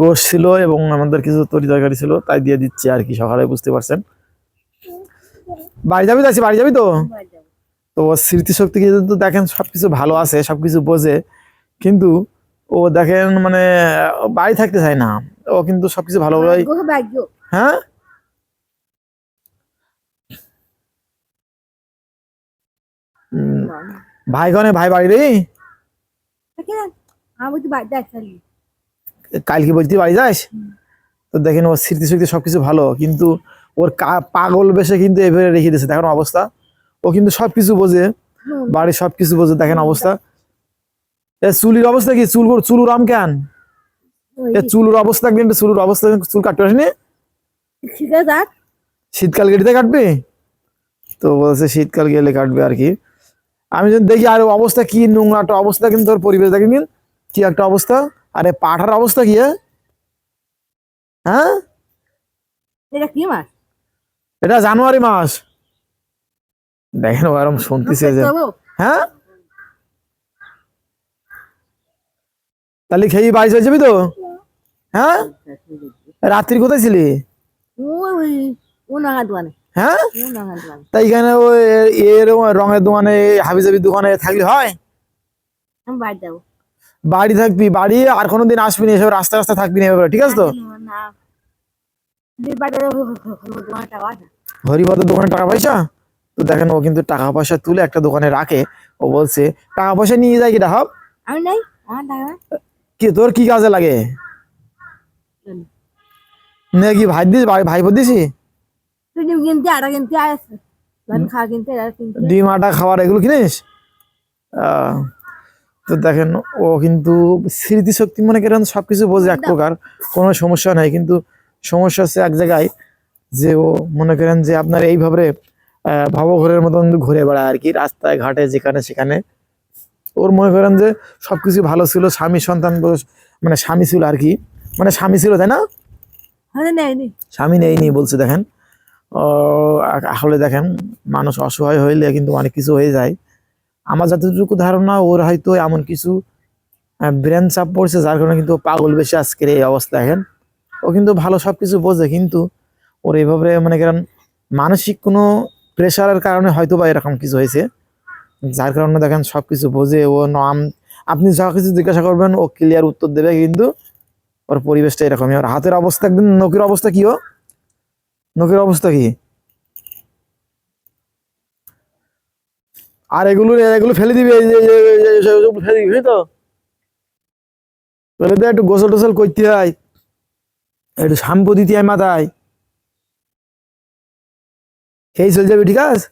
গোশ ছিল এবং আমাদের কিছু তরি তরকারি ছিল তাই দিয়ে দিচ্ছি আর কি সকালে বুঝতে পারছেন। বাড়ি যাবি তো বাড়ি যাবি তো? তো ওর স্মৃতিশক্তি কিন্তু দেখেন সবকিছু ভালো আছে সবকিছু বোঝে। কিন্তু ও দেখেন মানে বাড়ি থাকতে চায় না। ও কিন্তু সবকিছু ভালো ভালোই হ্যাঁ? উম, ভাই কনে ভাই বাড়ি রে কাল কি বলতে বাড়ি যাস? তো দেখেন ওর স্মৃতিশক্তি সবকিছু ভালো কিন্তু ওর পাগল বেশে কিন্তু এভাবে রেখে দিয়েছে। দেখেন অবস্থা। ও কিন্তু সবকিছু বোঝে। বাড়ির সবকিছু বোঝে দেখেন অবস্থা। এ চুলির অবস্থা কি? চুল চুলুর আম কেন? এ চুলুর অবস্থা একদিন চুলুর অবস্থা চুল কাটতে আসেনি শীতকাল গেড়িতে কাটবে? তো বলছে শীতকাল গেলে কাটবে আর কি। আমি যদি দেখি আর অবস্থা কি নোংরা একটা অবস্থা কিন্তু তোর পরিবেশ। দেখেন কি একটা অবস্থা। আরে পাঠার অবস্থা কি হ্যাঁ? হ্যাঁ? এটা কি মাছ? এটা জানুয়ারি মাস। দেখেন ওরম শুনতেছে যে। হ্যাঁ? তাহলে খেয়ে বাড়ি চলে যাবি তো? হ্যাঁ? রাত্রি কোথায় ছিলি? হ্যাঁ? তাই এখানে ওই এর রঙের দোকানে হাবিজাবি দোকানে থাকলে হয়? বাড়ি থাকবি? বাড়ি আর কোনোদিন আসবি না এসব রাস্তা রাস্তা থাকবি না ঠিক আছে তো? যাব দোকানে টাকা হরিপদের দোকানে টাকা পয়সা? তো দেখেন ও কিন্তু টাকা পয়সা তুলে একটা দোকানে রাখে। ও বলছে টাকা পয়সা নিয়ে যায় কি হাব। কি তোর কি কাজে লাগে? নে কি ভাই দিস ভাই ভাই তুই ডিম কিনতে আটা কিনতে খাওয়া কিনতে ডিম আটা খাবার এগুলো কিনিস? তো দেখেন ও কিন্তু স্মৃতিশক্তি মনে করেন সবকিছু বোঝে এক প্রকার কোনো সমস্যা নাই। কিন্তু সমস্যা হচ্ছে এক জায়গায় যে ও মনে করেন যে আপনার এইভাবে ভবঘরের মতন ঘুরে বেড়ায় আর কি রাস্তায় ঘাটে যেখানে সেখানে। ওর মনে করেন যে সবকিছু ভালো ছিল স্বামী সন্তান মানে স্বামী ছিল আর কি। মানে স্বামী ছিল তাই না? হ্যাঁ স্বামী নেই বলছে দেখেন। আসলে দেখেন, মানুষ অসহায় হইলে কিন্তু অনেক কিছু হয়ে যায়। আমার যতটুকু ধারণা, ওর হয়তো এমন কিছু ব্রেন চাপ পড়ছে, যার কারণে কিন্তু পাগল বেশি আজকের এই অবস্থা। দেখেন ও কিন্তু ভালো সবকিছু বোঝে, কিন্তু ওর এইভাবে মানে কেন মানসিক কোনো প্রেশারের কারণে হয়তো বা এরকম কিছু হয়েছে। যার কারণে দেখেন সব কিছু বোঝে, ও নাম আপনি যা কিছু জিজ্ঞাসা করবেন, ও ক্লিয়ার উত্তর দেবে, কিন্তু ওর পরিবেশটা এরকমই। ওর হাতের অবস্থা একদিন নকির অবস্থা কি ও নকির অবস্থা কি? আর এগুলো এগুলো ফেলে দিবি ফেলে দিবি তো? ফেলে দেয় একটু গোসল টোসল করতে হয় একটু শ্যাম্পু দিতে হয় মাথায়। এই চলে যাবি, ঠিক আছে?